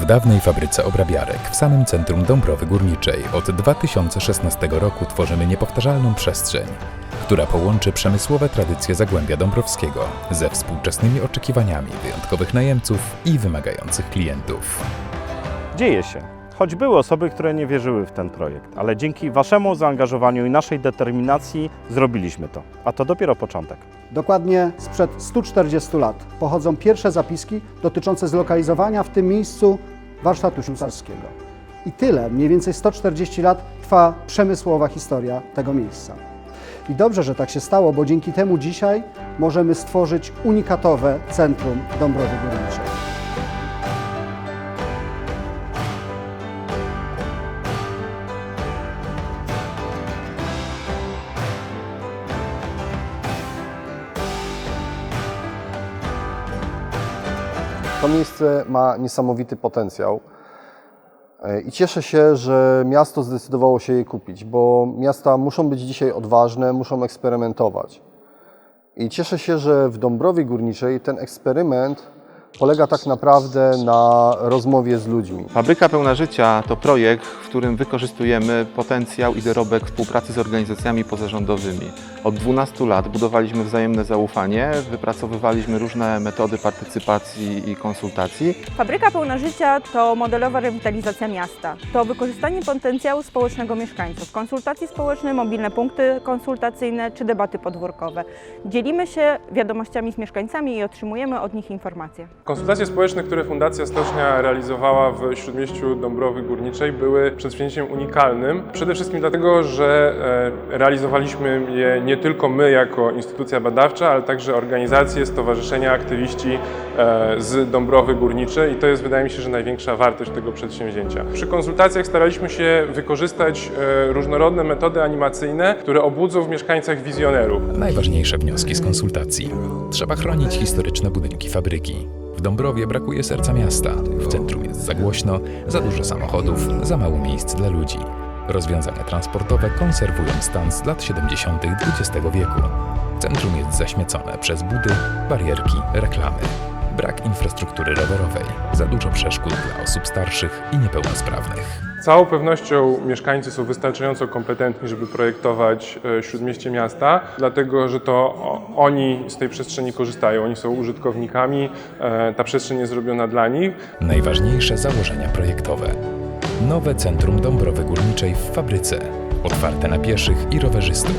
W dawnej fabryce obrabiarek w samym centrum Dąbrowy Górniczej od 2016 roku tworzymy niepowtarzalną przestrzeń, która połączy przemysłowe tradycje Zagłębia Dąbrowskiego ze współczesnymi oczekiwaniami wyjątkowych najemców i wymagających klientów. Dzieje się. Choć były osoby, które nie wierzyły w ten projekt, ale dzięki Waszemu zaangażowaniu i naszej determinacji zrobiliśmy to. A to dopiero początek. Dokładnie sprzed 140 lat pochodzą pierwsze zapiski dotyczące zlokalizowania w tym miejscu warsztatu ślusarskiego. I tyle, mniej więcej 140 lat trwa przemysłowa historia tego miejsca. I dobrze, że tak się stało, bo dzięki temu dzisiaj możemy stworzyć unikatowe centrum Dąbrowy Górniczej. To miejsce ma niesamowity potencjał E, i cieszę się, że miasto zdecydowało się je kupić, bo miasta muszą być dzisiaj odważne, muszą eksperymentować. I cieszę się, że w Dąbrowie Górniczej ten eksperyment polega tak naprawdę na rozmowie z ludźmi. Fabryka Pełna Życia to projekt, w którym wykorzystujemy potencjał i dorobek współpracy z organizacjami pozarządowymi. Od 12 lat budowaliśmy wzajemne zaufanie, wypracowywaliśmy różne metody partycypacji i konsultacji. Fabryka Pełna Życia to modelowa rewitalizacja miasta. To wykorzystanie potencjału społecznego mieszkańców, konsultacje społeczne, mobilne punkty konsultacyjne czy debaty podwórkowe. Dzielimy się wiadomościami z mieszkańcami i otrzymujemy od nich informacje. Konsultacje społeczne, które Fundacja Stocznia realizowała w Śródmieściu Dąbrowy Górniczej były przedsięwzięciem unikalnym. Przede wszystkim dlatego, że e, realizowaliśmy je nie tylko my jako instytucja badawcza, ale także organizacje, stowarzyszenia, aktywiści e, z Dąbrowy Górniczej i to jest wydaje mi się, że największa wartość tego przedsięwzięcia. Przy konsultacjach staraliśmy się wykorzystać e, różnorodne metody animacyjne, które obudzą w mieszkańcach wizjonerów. Najważniejsze wnioski z konsultacji. Trzeba chronić historyczne budynki fabryki. Dąbrowie brakuje serca miasta. W centrum jest za głośno, za dużo samochodów, za mało miejsc dla ludzi. Rozwiązania transportowe konserwują stan z lat 70. XX wieku. Centrum jest zaśmiecone przez budy, barierki, reklamy. Brak infrastruktury rowerowej, za dużo przeszkód dla osób starszych i niepełnosprawnych. Całą pewnością mieszkańcy są wystarczająco kompetentni, żeby projektować e, śródmieście miasta, dlatego że to oni z tej przestrzeni korzystają, oni są użytkownikami, e, ta przestrzeń jest zrobiona dla nich. Najważniejsze założenia projektowe. Nowe centrum Dąbrowy Górniczej w fabryce. Otwarte na pieszych i rowerzystów.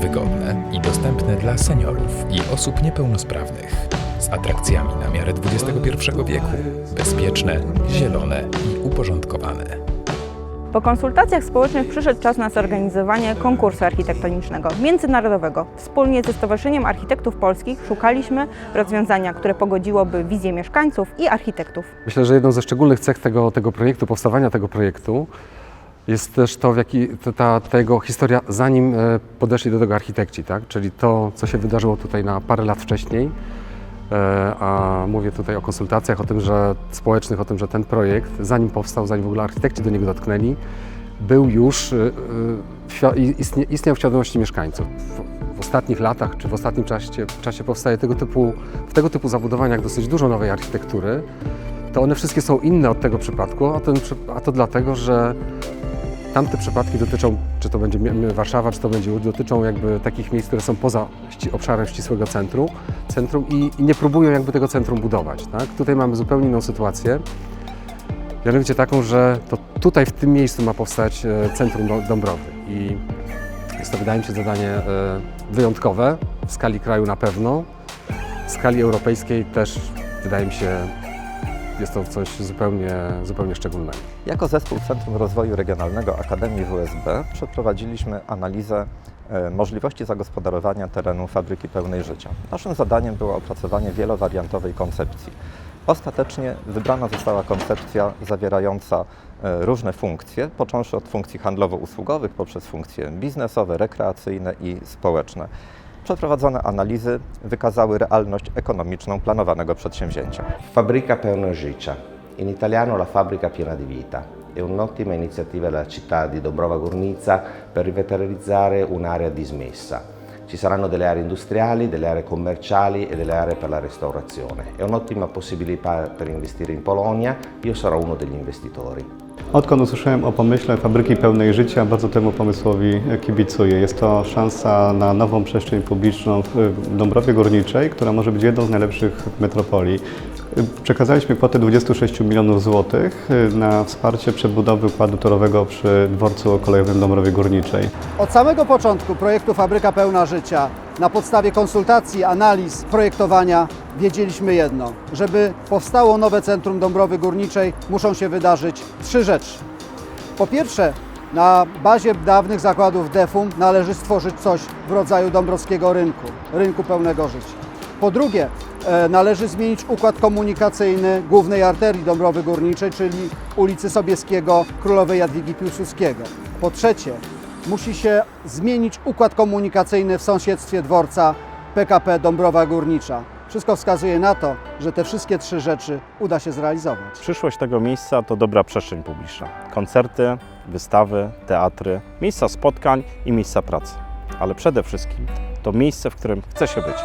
Wygodne i dostępne dla seniorów i osób niepełnosprawnych. Z atrakcjami na miarę XXI wieku. Bezpieczne, zielone i uporządkowane. Po konsultacjach społecznych przyszedł czas na zorganizowanie konkursu architektonicznego międzynarodowego. Wspólnie ze Stowarzyszeniem Architektów Polskich szukaliśmy rozwiązania, które pogodziłoby wizję mieszkańców i architektów. Myślę, że jedną ze szczególnych cech tego, tego projektu, powstawania tego projektu jest też to, w jaki to ta, jego historia, zanim e, podeszli do tego architekci, tak? czyli to, co się wydarzyło tutaj na parę lat wcześniej. E, A mówię tutaj o konsultacjach, o tym, że społecznych, o tym, że ten projekt, zanim powstał, zanim w ogóle architekci do niego dotknęli, był już, i- istnie, istniał w świadomości mieszkańców. W, ostatnich latach, czy w ostatnim czasie, czasie powstaje tego typu, w tego typu zabudowaniach dosyć dużo nowej architektury, to one wszystkie są inne od tego przypadku, a, a to dlatego, że tamte przypadki dotyczą, czy to będzie Warszawa, czy to będzie Łódź, dotyczą jakby takich miejsc, które są poza obszarem ścisłego centrum, centrum i, i nie próbują jakby tego centrum budować. Tak? Tutaj mamy zupełnie inną sytuację. Mianowicie taką, że to tutaj w tym miejscu ma powstać e, centrum Dąb- Dąbrowy i jest to wydaje mi się zadanie e, wyjątkowe, w skali kraju na pewno, w skali europejskiej też wydaje mi się jest to coś zupełnie, zupełnie szczególnego. Jako zespół Centrum Rozwoju Regionalnego Akademii WSB przeprowadziliśmy analizę e, możliwości zagospodarowania terenu fabryki pełnej życia. Naszym zadaniem było opracowanie wielowariantowej koncepcji. Ostatecznie wybrana została koncepcja zawierająca e, różne funkcje, począwszy od funkcji handlowo-usługowych poprzez funkcje biznesowe, rekreacyjne i społeczne. Przeprowadzone analizy wykazały realność ekonomiczną planowanego przedsięwzięcia. Fabbrica Perno Życia, in italiano la fabbrica piena di vita. È un'ottima iniziativa della città di Dobrova Górnica per rivitalizzare un'area dismessa. Ci saranno delle aree industriali, delle aree commerciali e delle aree per la restaurazione. È un'ottima possibilità per investire in Polonia, io sarò uno degli investitori. Odkąd usłyszałem o pomyśle fabryki pełnej życia, bardzo temu pomysłowi kibicuję. Jest to szansa na nową przestrzeń publiczną w Dąbrowie Górniczej, która może być jedną z najlepszych metropolii. Przekazaliśmy kwotę 26 milionów złotych na wsparcie przebudowy układu torowego przy dworcu kolejowym Dąbrowie Górniczej. Od samego początku projektu Fabryka Pełna Życia, na podstawie konsultacji, analiz, projektowania, wiedzieliśmy jedno. Żeby powstało nowe centrum Dąbrowy Górniczej, muszą się wydarzyć trzy rzeczy. Po pierwsze, na bazie dawnych zakładów DEFUM należy stworzyć coś w rodzaju dąbrowskiego rynku, rynku pełnego życia. Po drugie, e, należy zmienić układ komunikacyjny głównej arterii Dąbrowy Górniczej, czyli ulicy Sobieskiego Królowej Jadwigi Piłsudskiego. Po trzecie, musi się zmienić układ komunikacyjny w sąsiedztwie dworca PKP Dąbrowa Górnicza. Wszystko wskazuje na to, że te wszystkie trzy rzeczy uda się zrealizować. Przyszłość tego miejsca to dobra przestrzeń publiczna. Koncerty, wystawy, teatry, miejsca spotkań i miejsca pracy. Ale przede wszystkim to miejsce, w którym chce się być.